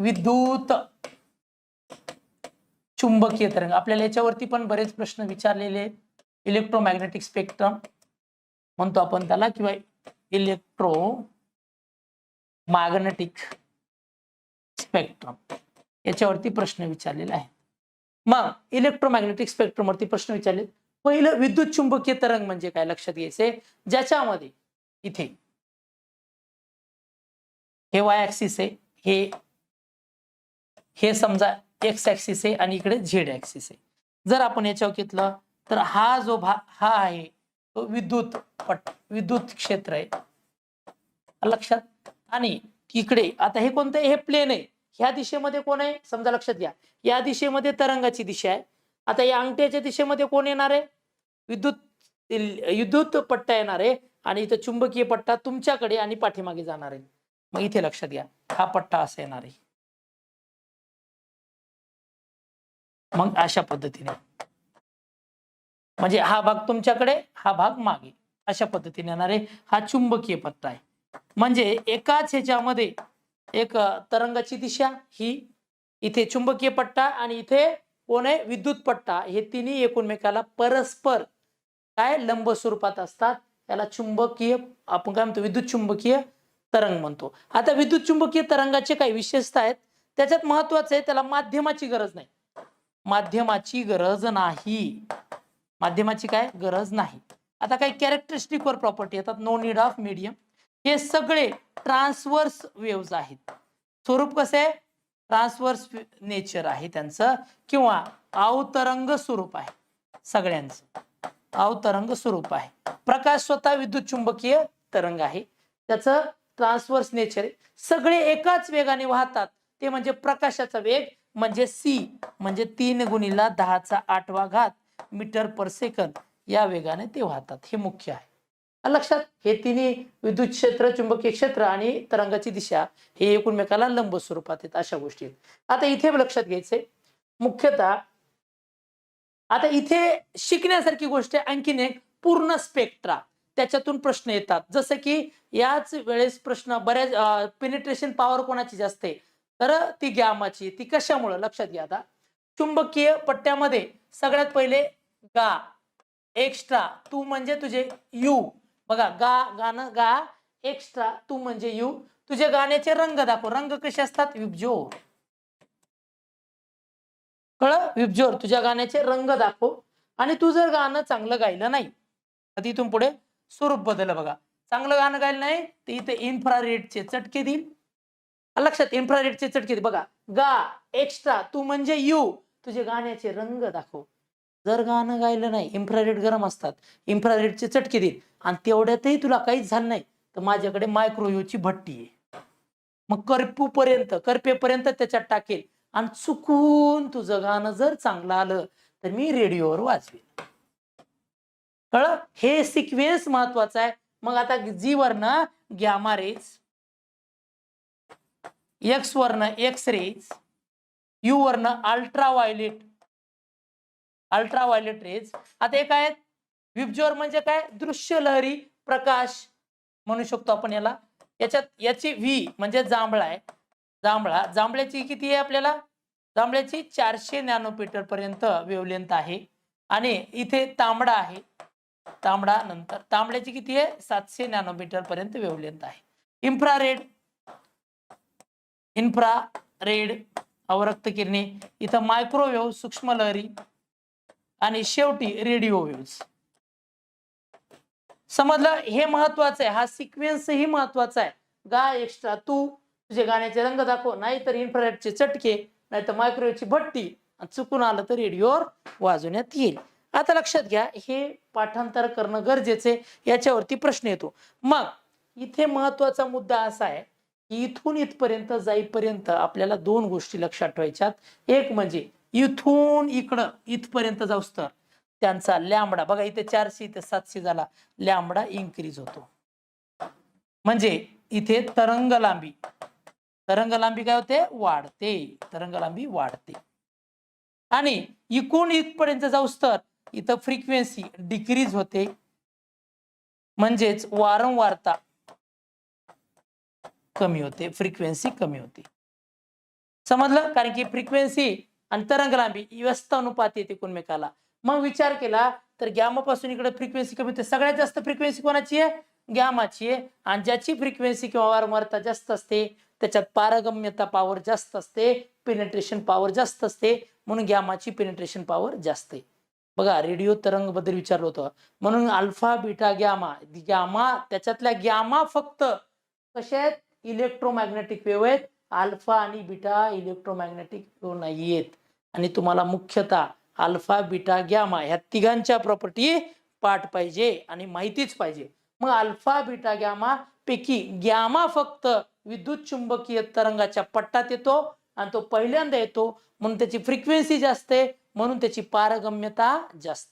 विद्युत चुंबकीय तरंग. आपल्याला याच्यावरती पण बरेच प्रश्न विचारलेले आहेत. इलेक्ट्रोमॅग्नेटिक स्पेक्ट्रम म्हणतो आपण त्याला किंवा इलेक्ट्रो मॅग्नेटिक स्पेक्ट्रम याच्यावरती प्रश्न विचारलेला आहे मग इलेक्ट्रोमॅग्नेटिक स्पेक्ट्रम वरती प्रश्न विचारले पहिलं विद्युत चुंबकीय तरंग म्हणजे काय? लक्षात घ्यायचे ज्याच्यामध्ये इथे हे वाय ऍक्सिस आहे. हे हे समजा एक्स ऍक्सिस आहे आणि इकडे झेड ऍक्सिस आहे. जर आपण याच्यावर घेतलं तर हा जो भाग हा आहे तो विद्युत पट विद्युत क्षेत्र आहे. लक्षात? आणि इकडे आता हे कोणतं आहे? हे प्लेन आहे. ह्या दिशेमध्ये कोण आहे? समजा लक्षात घ्या. या दिशेमध्ये तरंगाची दिशा आहे. आता या अंगठ्याच्या दिशेमध्ये कोण येणार आहे? विद्युत विद्युत पट्टा येणार आहे. आणि इथं चुंबकीय पट्टा तुमच्याकडे आणि पाठीमागे जाणार आहे. मग इथे लक्षात घ्या. हा पट्टा असा येणार आहे. मग अशा पद्धतीने. म्हणजे हा भाग तुमच्याकडे हा भाग मागे. अशा पद्धतीने येणारे हा चुंबकीय पट्टा आहे. म्हणजे एकाच ह्याच्यामध्ये एक तरंगाची दिशा ही इथे चुंबकीय पट्टा आणि इथे कोण आहे विद्युत पट्टा हे तिन्ही एकूणमेकाला परस्पर काय लंब स्वरूपात असतात? त्याला चुंबकीय आपण काय म्हणतो विद्युत चुंबकीय तरंग म्हणतो. आता विद्युत चुंबकीय तरंगाचे काही विशेषता आहेत. त्याच्यात महत्वाचं आहे त्याला माध्यमाची गरज नाही. माध्यमाची गरज नाही. माध्यमाची काय? गरज नाही. आता काही कॅरेक्टरिस्टिक वर प्रॉपर्टी येतात. नो नीड ऑफ मीडियम हे सगळे ट्रान्सवर्स वेव्ज आहेत. स्वरूप कसं आहे? ट्रान्सवर्स नेचर आहे त्यांचं. किंवा अवतरंग स्वरूप आहे. सगळ्यांचं. अवतरंग स्वरूप आहे. प्रकाश स्वतः विद्युत चुंबकीय तरंग आहे. त्याचं ट्रान्सवर्स नेचर आहे. सगळे एकाच वेगाने वाहतात. ते म्हणजे प्रकाशाचा वेग. म्हणजे सी म्हणजे तीन गुणीला दहाचा आठवा घात मीटर पर सेकंद. या वेगाने ते वाहतात. हे मुख्य आहे. लक्षात हे तिन्ही विद्युत क्षेत्र चुंबकीय क्षेत्र आणि तरंगाची दिशा हे एकमेकाला लंब स्वरूपात आहेत अशा गोष्टी आता इथे लक्षात घ्यायचंय मुख्यतः आता इथे शिकण्यासारखी गोष्ट आहे आणखीन एक पूर्ण स्पेक्ट्रा. त्याच्यातून प्रश्न येतात. जसं की याच वेळेस प्रश्न बऱ्याच पेनिट्रेशन पॉवर कोणाची जास्त आहे? तर ती गॅमाची ती कशामुळं? लक्षात घ्या आता. चुंबकीय पट्ट्यामध्ये सगळ्यात पहिले गा एक्स्ट्रा तू म्हणजे तुझे यू. बघा गा गाणं गा एक्स्ट्रा तू म्हणजे यू. तुझे गाण्याचे रंग दाखव. रंग कसे असतात? विबजोर. कळ विबजोर. तुझ्या गाण्याचे रंग दाखव. आणि तू जर गाणं चांगलं गायलं नाही तर तिथून पुढे स्वरूप बदल बघा. चांगलं गाणं गायलं नाही तर इथे इन्फ्रारेडचे चटके देईल. लक्षात इन्फ्रारेडचे चटके बघा गा एक्स्ट्रा तू म्हणजे यू. तुझे गाण्याचे रंग दाखव. जर गाणं गायलं नाही इन्फ्रारेड गरम असतात. इन्फ्रारेडचे चटके देईल आणि तेवढ्यातही तुला काहीच झालं नाही तर माझ्याकडे मायक्रोवेव्हची भट्टी आहे. मग करपू पर्यंत करपेपर्यंत त्याच्यात टाकेल. आणि चुकून तुझं गाणं जर चांगलं आलं तर मी रेडिओवर वाजवेल कळ हे सिक्वेन्स महत्वाचं आहे. मग आता जी ना गॅमा एक्स वर्ण एक्स रेज यू वर्ण अल्ट्रा अल्ट्रावायलेट अल्ट्रा रेज आता हे काय आहेत? विबजोर म्हणजे काय? दृश्य लहरी प्रकाश म्हणू शकतो आपण याला. याच्यात याची व्ही म्हणजे जांभळा आहे. जांभळा जांभळ्याची किती आहे आपल्याला? जांभळ्याची चारशे नॅनोमीटर पर्यंत वेवलेंथ आहे. आणि इथे तांबडा आहे. तांबडा नंतर तांबड्याची किती आहे? सातशे नॅनोमीटर पर्यंत वेवलेंथ आहे. इन्फ्रारेड इन्फ्रा रेड अवरक्त किरणे इथं मायक्रोवेव्ह सूक्ष्म लहरी आणि शेवटी रेडिओ वेव्स समजलं? हे महत्वाचं आहे. हा सिक्वेन्स ही महत्त्वाचा आहे. गा एक्स्ट्रा तू तुझे गाण्याचे रंग दाखव. नाही तर इन्फ्रारेडचे चटके नाहीतर मायक्रोवेव्हची भट्टी आणि चुकून आलं तर रेडिओवर वाजवण्यात येईल. आता लक्षात घ्या हे पाठांतर करणं गरजेचे याच्यावरती प्रश्न येतो. मग इथे महत्त्वाचा मुद्दा असा आहे. इथून इथपर्यंत जाईपर्यंत आपल्याला दोन गोष्टी लक्षात ठेवायच्यात. एक म्हणजे इथून इकडं इथपर्यंत जाऊस तर. त्यांचा लॅमडा बघा इथे चारशे इथे सातशे झाला. लॅमडा इन्क्रीज होतो. म्हणजे इथे तरंग लांबी तरंग लांबी काय होते? वाढते. तरंग लांबी वाढते. आणि इकून इथपर्यंत जाऊस तर इथं फ्रिक्वेन्सी डिक्रीज होते. म्हणजेच वारंवारता कमी होते फ्रिक्वेन्सी कमी होते. समजलं? कारण की फ्रिक्वेन्सी आणि तरंग लांबी व्यस्त अनुपात येते एकमेकाला. मग विचार केला तर गॅमा पासून इकडे फ्रिक्वेन्सी कमी होते. सगळ्यात जास्त फ्रिक्वेन्सी कोणाची आहे? गॅमाची आहे. आणि ज्याची फ्रिक्वेन्सी किंवा वारंवारता जास्त असते त्याच्यात पारगम्यता पॉवर जास्त असते पेनेट्रेशन पॉवर जास्त असते म्हणून गॅमाची पेनेट्रेशन पॉवर जास्त आहे. बघा रेडिओ तरंगबद्दल विचारलं होतं. म्हणून अल्फा बीटा गॅमा गॅमा त्याच्यातल्या गॅमा फक्त कशा आहेत? इलेक्ट्रोमॅग्नेटिक वेव्ह आहेत. अल्फा आणि बीटा इलेक्ट्रोमॅग्नेटिक वेव्ह नाही आहेत आणि तुम्हाला मुख्यतः अल्फा बीटा गॅमा ह्या तिघांच्या प्रॉपर्टी पाठ पाहिजे आणि माहितीच पाहिजे. मग अल्फा बीटा गॅमा पैकी गॅमा फक्त विद्युत चुंबकीय तरंगाच्या पट्टात येतो आणि तो पहिल्यांदा येतो. म्हणून त्याची फ्रिक्वेन्सी जास्त आहे. म्हणून त्याची पारगम्यता जास्त